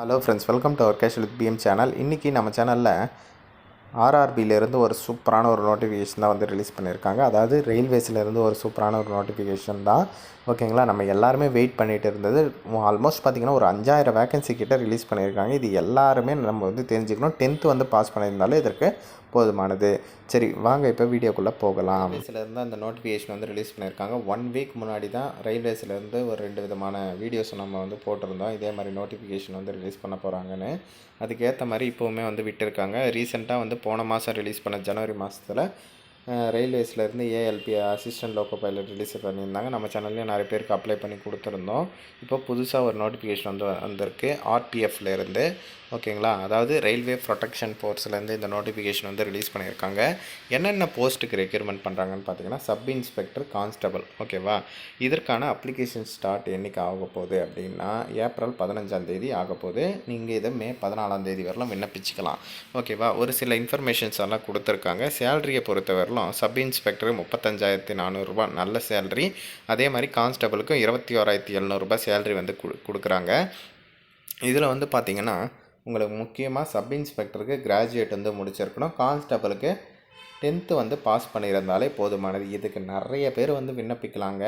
Hello friends welcome to our cash with PM channel இன்றைக்கி நம்ம சேனலில் ஆர்ஆர்பியிலேருந்து ஒரு சூப்பரான ஒரு நோட்டிஃபிகேஷன் தான் வந்து ரிலீஸ் பண்ணியிருக்காங்க அதாவது ரயில்வேஸ்லேருந்து ஒரு சூப்பரான ஒரு நோட்டிஃபிகேஷன் தான். ஓகேங்களா நம்ம எல்லாருமே வெயிட் பண்ணிகிட்டு இருந்தது. ஆல்மோஸ்ட் பார்த்திங்கன்னா ஒரு அஞ்சாயிரம் வேகன்சி கிட்டே ரிலீஸ் பண்ணியிருக்காங்க இது எல்லாருமே நம்ம வந்து தெரிஞ்சுக்கணும். டென்த்து வந்து பாஸ் பண்ணியிருந்தாலே இதற்கு போதுமானது. சரி வாங்க இப்போ வீடியோக்குள்ளே போகலாம். ரயில்வேஸ்லேருந்து அந்த நோட்டிஃபிகேஷன் வந்து ரிலீஸ் பண்ணியிருக்காங்க. ஒன் வீக் முன்னாடி தான் ரயில்வேஸ்லேருந்து ஒரு ரெண்டு விதமான வீடியோஸ் நம்ம வந்து போட்டிருந்தோம். இதே மாதிரி நோட்டிஃபிகேஷன் வந்து ரிலீஸ் பண்ண போகிறாங்கன்னு அதுக்கேற்ற மாதிரி இப்போவுமே வந்து விட்டுருக்காங்க. ரீசெண்டாக வந்து போன மாதம் ரிலீஸ் பண்ண ஜனவரி மாதத்தில் ரயில்வேஸ்லேருந்து ALP assistant loco pilot release பண்ணியிருந்தாங்க. நம்ம சேனல்லையும் நிறைய பேருக்கு அப்ளை பண்ணி கொடுத்துருந்தோம். இப்போ புதுசாக ஒரு நோட்டிஃபிகேஷன் வந்து வந்திருக்கு. ஆர்பிஎஃப்லேருந்து ஓகேங்களா அதாவது ரயில்வே ப்ரொடெக்ஷன் ஃபோர்ஸ்லேருந்து இந்த நோட்டிஃபிகேஷன் வந்து ரிலீஸ் பண்ணியிருக்காங்க. என்னென்ன போஸ்ட்டுக்கு ரெக்யூர்மெண்ட் பண்ணுறாங்கன்னு பார்த்தீங்கன்னா சப் இன்ஸ்பெக்டர் கான்ஸ்டபிள் ஓகேவா இதற்கான அப்ளிகேஷன் ஸ்டார்ட் என்றைக்கு ஆக போகுது அப்படின்னா ஏப்ரல் பதினஞ்சாம் தேதி ஆக போகுது. நீங்கள் இதை மே பதினாலாம் தேதி வரலாம் விண்ணப்பிச்சுக்கலாம். ஓகேவா ஒரு சில இன்ஃபர்மேஷன்ஸ் எல்லாம் கொடுத்துருக்காங்க. சேலரியை பொறுத்தவரையிலும் சப் இன்ஸ்பெக்டர் முப்பத்தஞ்சாயிரத்தி நானூறுரூபா நல்ல சேலரி. அதே மாதிரி கான்ஸ்டபிளுக்கும் இருபத்தி ஓராயிரத்தி எழுநூறுபா சேலரி வந்து கு கொடுக்குறாங்க. இதில் வந்து பார்த்திங்கன்னா உங்களுக்கு முக்கியமாக சப் இன்ஸ்பெக்டருக்கு கிராஜுவேட் வந்து முடிச்சிருக்கணும். கான்ஸ்டபிளுக்கு டென்த்து வந்து பாஸ் பண்ணியிருந்தாலே போதுமானது. இதுக்கு நிறைய பேர் வந்து விண்ணப்பிக்கலாங்க.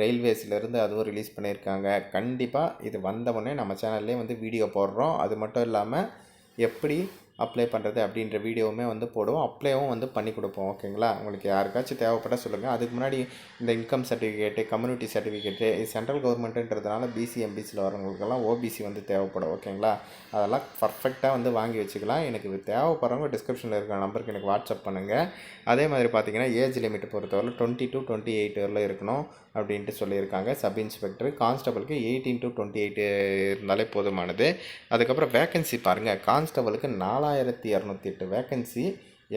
ரயில்வேஸ்லேருந்து அதுவும் ரிலீஸ் பண்ணியிருக்காங்க. கண்டிப்பாக இது வந்தவுடனே நம்ம சேனல்லே வந்து வீடியோ போடுறோம். அது மட்டும் இல்லாமல் எப்படி அப்ளை பண்ணுறது அப்படின்ற வீடியோவுமே வந்து போடுவோம். அப்ளைவும் வந்து பண்ணி கொடுப்போம். ஓகேங்களா உங்களுக்கு யாருக்காச்சும் தேவைப்பட்டால் சொல்லுங்கள் அதுக்கு முன்னாடி இந்த income certificate community certificate central கவர்மெண்ட்டுன்றதுனால BC எம்பிசியில் வரவங்களுக்கெல்லாம் ஓபிசி வந்து தேவைப்படும். ஓகேங்களா அதெல்லாம் பர்ஃபெக்டாக வந்து வாங்கி வச்சுக்கலாம். எனக்கு தேவைப்படுறவங்க டிஸ்கிரிப்ஷனில் இருக்கிற நம்பருக்கு எனக்கு வாட்ஸ்அப் பண்ணுங்கள் அதே மாதிரி பார்த்தீங்கன்னா ஏஜ் லிமிட் பொறுத்தவரை டுவெண்ட்டி டு டுவெண்ட்டி எயிட் வரல இருக்கணும் அப்படின்ட்டு சொல்லியிருக்காங்க. சப் இன்ஸ்பெக்டர் கான்ஸ்டபிளுக்கு எயிட்டீன் டு டுவெண்ட்டி எயிட் இருந்தாலே போதுமானது. அதுக்கப்புறம் வேக்கன்சி பாருங்கள் கான்ஸ்டபிளுக்கு நாலாயிரத்தி இரநூத்தி எட்டு வேக்கன்சி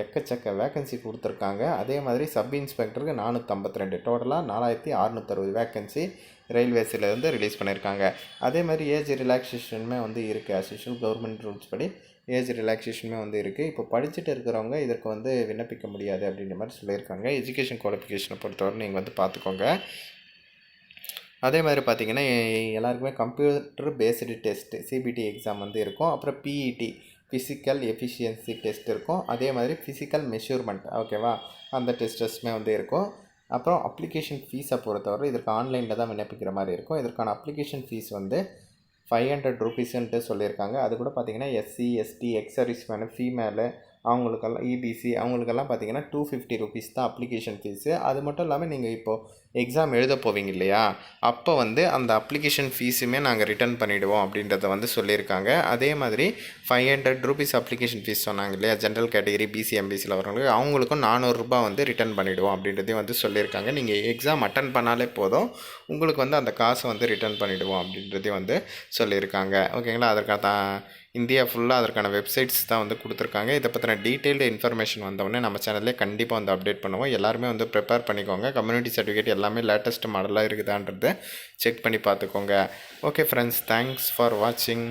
எக்கச்சக்க வேக்கன்சி கொடுத்துருக்காங்க. அதே மாதிரி சப் இன்ஸ்பெக்டருக்கு நானூற்றம்பத்தி ரெண்டு டோட்டலாக நாலாயிரத்தி அறுநூத்தறுபது வேக்கன்சி ரயில்வேஸிலேருந்து ரிலீஸ் பண்ணியிருக்காங்க அதே மாதிரி ஏஜ் ரிலாக்ஸேஷனுமே வந்து இருக்குது அஸ் கவர்மெண்ட் ரூல்ஸ் படி ஏஜ் ரிலாக்ஸேஷனுமே வந்து இருக்குது இப்போ படிச்சுட்டு இருக்கிறவங்க இதற்கு வந்து விண்ணப்பிக்க முடியாது அப்படின்ற மாதிரி சொல்லியிருக்காங்க. எஜுகேஷன் குவாலிஃபிகேஷனை பொறுத்தவரை நீங்கள் வந்து பார்த்துக்கோங்க. அதே மாதிரி பார்த்தீங்கன்னா எல்லாருக்குமே computer based test CBT exam வந்து இருக்கும். அப்புறம் பிஇடி ஃபிசிக்கல் எஃபிஷியன்சி டெஸ்ட் இருக்கும். அதே மாதிரி ஃபிசிக்கல் மெஷூர்மெண்ட் ஓகேவா அந்த டெஸ்டஸ்மே வந்து இருக்கும். அப்புறம் அப்ளிகேஷன் ஃபீஸை பொறுத்தவரை இதற்கு ஆன்லைனில் தான் விண்ணப்பிக்கிற மாதிரி இருக்கும். இதற்கான அப்ளிகேஷன் ஃபீஸ் வந்து ஃபைவ் ஹண்ட்ரட் ருபீஸுன்ட்டு சொல்லியிருக்காங்க. அது கூட பார்த்தீங்கன்னா SC ST ex servicemen female அவங்களுக்கெல்லாம் இபிசி அவங்களுக்கெல்லாம் பார்த்தீங்கன்னா டூ ஃபிஃப்டி ருபீஸ் தான் அப்ளிகேஷன் ஃபீஸு அது மட்டும் இல்லாமல் நீங்கள் இப்போது எக்ஸாம் எழுத போவீங்க இல்லையா? அப்போ வந்து அந்த அப்ளிகேஷன் ஃபீஸுமே நாங்கள் ரிட்டர்ன் பண்ணிவிடுவோம் அப்படின்றத வந்து சொல்லியிருக்காங்க. அதே மாதிரி five hundred rupees application fees சொன்னாங்க இல்லையா? ஜென்ரல் கேட்டகரி பிசி எம்பிசியில் வரவங்களுக்கு அவங்களுக்கும் நானூறுரூபா வந்து ரிட்டர்ன் பண்ணிவிடுவோம் அப்படின்றதையும் வந்து சொல்லியிருக்காங்க. நீங்கள் எக்ஸாம் அட்டன் பண்ணாலே போதும். உங்களுக்கு வந்து அந்த காசை வந்து ரிட்டர்ன் பண்ணிவிடுவோம் அப்படின்றதையும் வந்து சொல்லியிருக்காங்க. ஓகேங்களா? அதற்காக தான் இந்தியா ஃபுல்லாக அதற்கான வெப்சைட்ஸ் தான் வந்து கொடுத்துருக்காங்க. இதை பற்றின டீட்டெயில்டு இன்ஃபர்மேஷன் வந்தவொடனே நம்ம சேனல்லே கண்டிப்பாக வந்து அப்டேட் பண்ணுவோம். எல்லாருமே வந்து ப்ரிப்பேர் பண்ணிக்கோங்க. கம்யூனிட்டி சர்டிஃபிகேட் எல்லாமே லேட்டஸ்ட் மாடலாக இருக்குதான்றதை செக் பண்ணி பார்த்துக்கோங்க. ஓகே ஃப்ரெண்ட்ஸ் தேங்க்ஸ் ஃபார் வாட்சிங்